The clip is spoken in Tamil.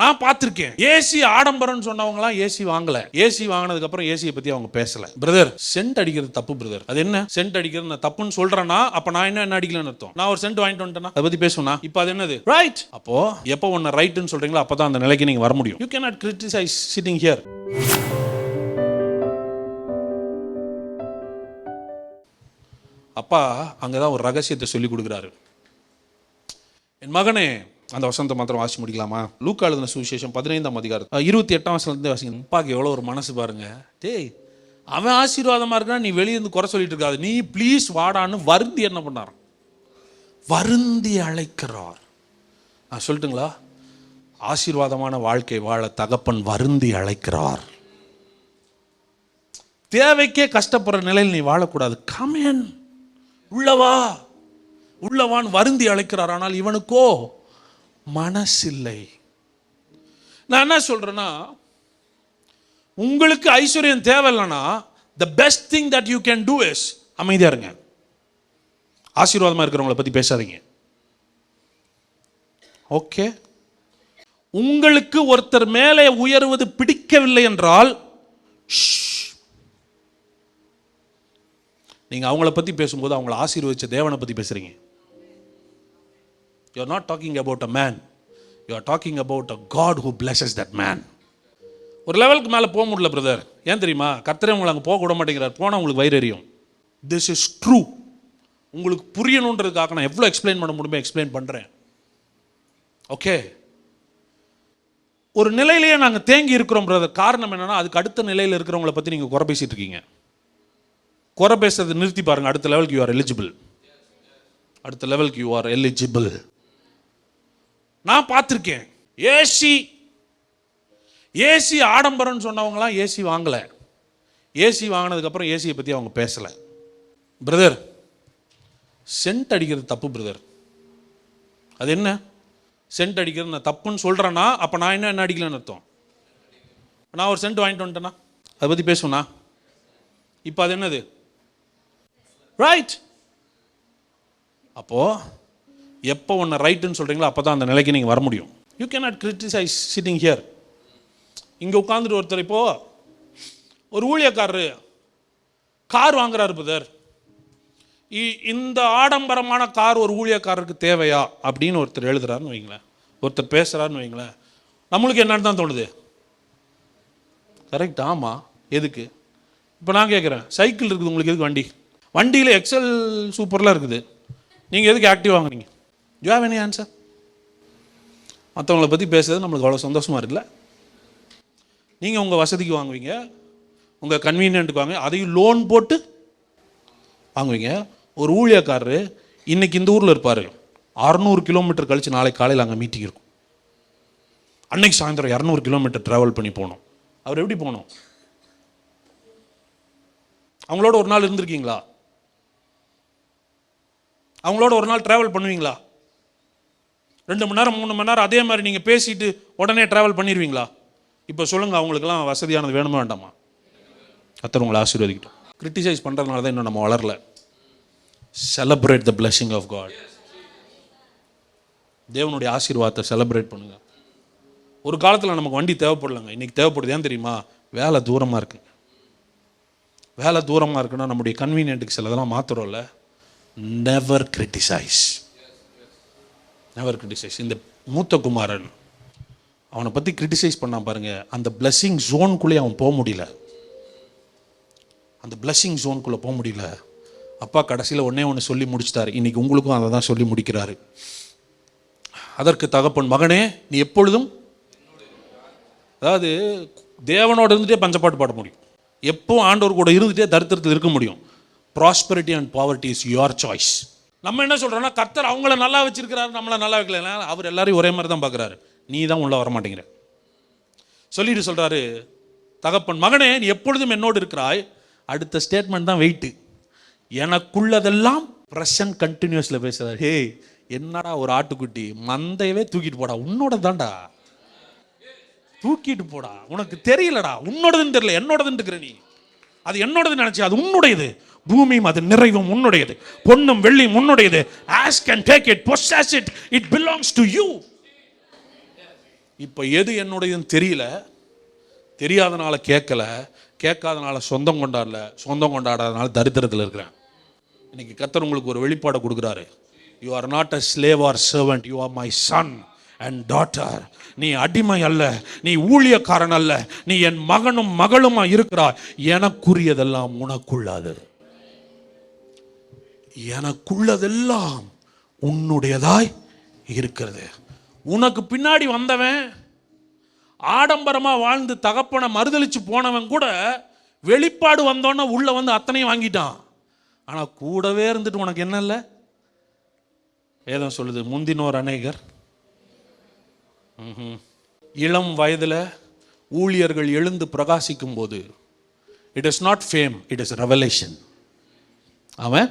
நான் பார்த்திருக்கேன். ஏசி ஆடம்பரம்னு சொன்னவங்களாம் ஏசி வாங்கல. ஏசி வாங்கினதுக்கு அப்புறம் ஏசியை பத்தி அவங்க பேசல. பிரதர் சென்ட் அடிக்கிறது தப்பு பிரதர் அது என்ன? சென்ட் அடிக்கிறது நான் தப்புன்னு சொல்றேன்னா அப்ப நான் என்ன என்ன அடிக்கலன்னு அர்த்தம்? நான் ஒரு சென்ட் வாங்கிட்டு வந்துட்டேன்னா அதை பத்தி பேசுவேனா இப்போ அது என்னது? ரைட் அப்போ எப்போ ஒன்னு ரைட்னு சொல்றீங்களோ அப்பதான் அந்த நிலைக்கு நீங்க வர முடியும். You cannot criticise sitting here அப்பா அங்கதான் ஒரு ரகசியத்தை சொல்லி கொடுக்குறாரு. என் மகனே அந்த வசனத்தை மாத்திரம் வாசி முடிக்கலாமா? லூக்கா எழுதின சுவிசேஷம் பதினைந்தாம் அதிகாரம் இருபத்தி எட்டாம் வசனத்துலேருந்து வாசிங்க. அப்பாக்கு எவ்வளோ ஒரு மனசு பாருங்க. டேய் அவன் ஆசீர்வாதமா இருக்கா நீ வெளியே இருந்து குறை சொல்லிட்டு இருக்காது. நீ ப்ளீஸ் வாடான்னு வருந்தி என்ன பண்ணார் வருந்தி அழைக்கிறார். நான் சொல்லட்டுங்களா? ஆசீர்வாதமான வாழ்க்கை வாழ தகப்பன் வருந்தி அழைக்கிறார். தேவைக்கே கஷ்டப்படுற நிலையில் நீ வாழக்கூடாது. கமேன் உள்ளவா? உள்ளவான் வருந்தி அழைக்கிறார். ஆனால் இவனுக்கோ மனசில்லை. நான் என்ன சொல்றேன்னா உங்களுக்கு ஐஸ்வர்யம் தேவையில்லைன்னா the best thing that you can do is அமைதியா இருங்க. ஆசீர்வாதமா இருக்கிறவங்கள பத்தி பேசாதீங்க. ஓகே உங்களுக்கு ஒருத்தர் மேலே உயர்வது பிடிக்கவில்லை என்றால் ஷ். நீங்க அவங்கள பத்தி பேசும்போது அவங்கள ஆசீர்வதிச்ச தேவனை பத்தி பேசுறீங்க. You are not talking about a man you are talking about a God who blesses that man ஒரு லெவலுக்கு மேலே போக முடியல பிரதர் ஏன் தெரியுமா? கர்த்தரே உங்களை அங்கே போக விட மாட்டேங்கிறார். போனால் உங்களுக்கு வயிறு எரியும். திஸ் இஸ் ட்ரூ உங்களுக்கு புரியணுன்றதுக்காக நான் எவ்வளோ எக்ஸ்பிளைன் பண்ண முடியுமோ எக்ஸ்பிளைன் பண்ணுறேன் ஓகே ஒரு நிலையிலேயே நாங்கள் தேங்கி இருக்கிறோம் பிரதர் காரணம் என்னென்னா அதுக்கு அடுத்த நிலையில் இருக்கிறவங்கள பற்றி நீங்கள் குறை பேசிகிட்டு இருக்கீங்க. குறை பேசுறதை நிறுத்தி பாருங்க. அடுத்த லெவலுக்கு யூ ஆர் எலிஜிபிள் அடுத்த லெவலுக்கு யூ ஆர் எலிஜிபிள் நான் பார்த்துருக்கேன். ஏசி ஏசி ஆடம்பரம்னு சொன்னவங்கலாம் ஏசி வாங்கலை. ஏசி வாங்கினதுக்கப்புறம் ஏசியை பற்றி அவங்க பேசலை. பிரதர் சென்ட் அடிக்கிறது தப்பு பிரதர் அது என்ன? சென்ட் அடிக்கிறது நான் தப்புன்னு சொல்கிறேன்னா அப்போ நான் என்ன என்ன அடிக்கலன்னு அர்த்தம்? நான் ஒரு சென்ட் வாங்கிட்டு வந்துட்டேன்னா அதை பற்றி பேசுவேண்ணா இப்போ அது என்னது? ரைட் அப்போது எப்போ ஒன்று ரைட்டுன்னு சொல்கிறீங்களோ அப்போ தான் அந்த நிலைக்கு நீங்கள் வர முடியும். You cannot criticise sitting here இங்கே உட்காந்துட்டு ஒருத்தர் இப்போ ஒரு ஊழியக்காரரு கார் வாங்குறாரு புதர் இந்த ஆடம்பரமான கார் ஒரு ஊழியக்காரருக்கு தேவையா? அப்படின்னு ஒருத்தர் எழுதுறாருன்னு வைங்களேன். ஒருத்தர் பேசுகிறாருன்னு வைங்களேன். நம்மளுக்கு என்னன்னு தான் தோணுது? கரெக்ட் ஆமாம் எதுக்கு? இப்போ நான் கேட்குறேன் சைக்கிள் இருக்குது. உங்களுக்கு எதுக்கு வண்டி? வண்டியில் எக்ஸல் சூப்பர்லாம் இருக்குது. நீங்கள் எதுக்கு ஆக்டிவ் வாங்குறீங்க யூ ஹாவ் எனி ஆன்சர் மற்றவங்களை பற்றி பேசுறது நம்மளுக்கு அவ்வளோ சந்தோஷமாக இருக்குல்ல? நீங்கள் உங்கள் வசதிக்கு வாங்குவீங்க. உங்கள் கன்வீனியன்ட்டுக்கு வாங்க அதையும் லோன் போட்டு வாங்குவீங்க. ஒரு ஊழியக்காரர் இன்னைக்கு இந்த ஊரில் இருப்பார். அறநூறு கிலோமீட்டர் கழிச்சு நாளைக்கு காலையில் அங்கே மீட்டிங் இருக்கும். அன்னைக்கு சாயந்தரம் இரநூறு கிலோமீட்டர் ட்ராவல் பண்ணி போகணும். அவர் எப்படி போகணும்? அவங்களோட ஒரு நாள் இருந்திருக்கீங்களா? அவங்களோட ஒரு நாள் ட்ராவல் பண்ணுவீங்களா? ரெண்டு மணி நேரம் மூணு மணி நேரம் அதே மாதிரி நீங்கள் பேசிட்டு உடனே ட்ராவல் பண்ணிடுவீங்களா இப்போ சொல்லுங்கள் அவங்களுக்கெல்லாம் வசதியானது வேணுமா வேண்டாமா? கத்தர் உங்களை ஆசீர்வதிக்கிட்டோம். கிரிட்டிசைஸ் பண்ணுறதுனால தான் இன்னும் நம்ம வளரல. Celebrate the blessing of God தேவனுடைய ஆசீர்வாதத்தை செலப்ரேட் பண்ணுங்கள் ஒரு காலத்தில் நமக்கு வண்டி தேவைப்படலைங்க. இன்னைக்கு தேவைப்படுது. ஏன் தெரியுமா? வேலை தூரமாக இருக்குங்க வேலை தூரமாக இருக்குன்னா நம்முடைய கன்வீனியன்ட்டுக்கு சிலதெல்லாம் மாத்திரம்ல நெவர் கிரிட்டிசைஸ் நெவர் கிரிட்டிசைஸ் இந்த மூத்த குமாரன் அவனை பற்றி கிரிட்டிசைஸ் பண்ணான் பாருங்கள் அந்த பிளஸ்ஸிங் ஜோனுக்குள்ளே அவன் போக முடியல. அந்த பிளஸ்ஸிங் ஜோனுக்குள்ளே போக முடியல. அப்பா கடைசியில் ஒன்றே ஒன்று சொல்லி முடிச்சிட்டார். இன்றைக்கி உங்களுக்கும் அதை தான் சொல்லி முடிக்கிறாரு. அதற்கு தகப்பன் மகனே நீ எப்பொழுதும் அதாவது தேவனோட இருந்துட்டே பஞ்சப்பாட்டு பாட முடியும். எப்போ ஆண்டவர் கூட இருந்துட்டே தரித்திரத்தில் இருக்க முடியும். Prosperity and poverty is your choice நம்ம என்ன சொல்கிறோன்னா கர்த்தர் அவங்கள நல்லா வச்சிருக்கிறாரு நம்மளை நல்லா வைக்கல. அவர் எல்லாரையும் ஒரே மாதிரி தான் பார்க்குறாரு. நீ தான் உள்ள வர மாட்டேங்கிற சொல்லிட்டு சொல்கிறாரு தகப்பன் மகனே நீ எப்பொழுதும் என்னோடு இருக்கிறாய்? அடுத்த ஸ்டேட்மெண்ட் தான் வெயிட்டு எனக்குள்ளதெல்லாம் ப்ரெஷன் கண்டினியூஸில் பேசுகிறார் ஹே என்னடா ஒரு ஆட்டுக்குட்டி? மந்தையவே தூக்கிட்டு போடா. உன்னோட தான்டா. தூக்கிட்டு போடா. உனக்கு தெரியலடா. உன்னோடதுன்னு தெரியல. என்னோடதுன்னு இருக்கிற நீ. அது என்னோடது நினைச்சு அது உன்னுடையது. பூமியும் அது நிறைவும் உன்னுடையது. பொன்னும் வெள்ளியும் உன்னுடையது. As can take it possess it it belongs to you இப்போ எது என்னுடையதுன்னு தெரியல. தெரியாதனால கேட்கல. கேட்காதனால சொந்தம் கொண்டாடல. சொந்தம் கொண்டாடாதனால தரித்திரத்தில் இருக்கிறேன். இன்னைக்கு கத்தர் உங்களுக்கு ஒரு வெளிப்பாடை கொடுக்குறாரு. You are not a slave or servant you are my son and daughter நீ அடிமை அல்ல. நீ ஊழியக்காரன் அல்ல. நீ என் மகனும் மகளுமா இருக்கிறாய். எனக்குரியதெல்லாம் உனக்குள்ளாது. எனக்குள்ளதெல்லாம் உன்னுடையதாய் இருக்கிறது. உனக்கு பின்னாடி வந்தவன் ஆடம்பரமாக வாழ்ந்து தகப்பனை மறுதலிச்சு போனவன் கூட வெளிப்பாடு வந்தோன்னே உள்ள வந்து அத்தனையும் வாங்கிட்டான். ஆனால் கூடவே இருந்துட்டு உனக்கு என்ன இல்லை? வேதம் சொல்லுது முந்தினோர் அநேகர். இளம் வயதில் ஊழியர்கள் எழுந்து பிரகாசிக்கும் போது it is not fame it is revelation அவன்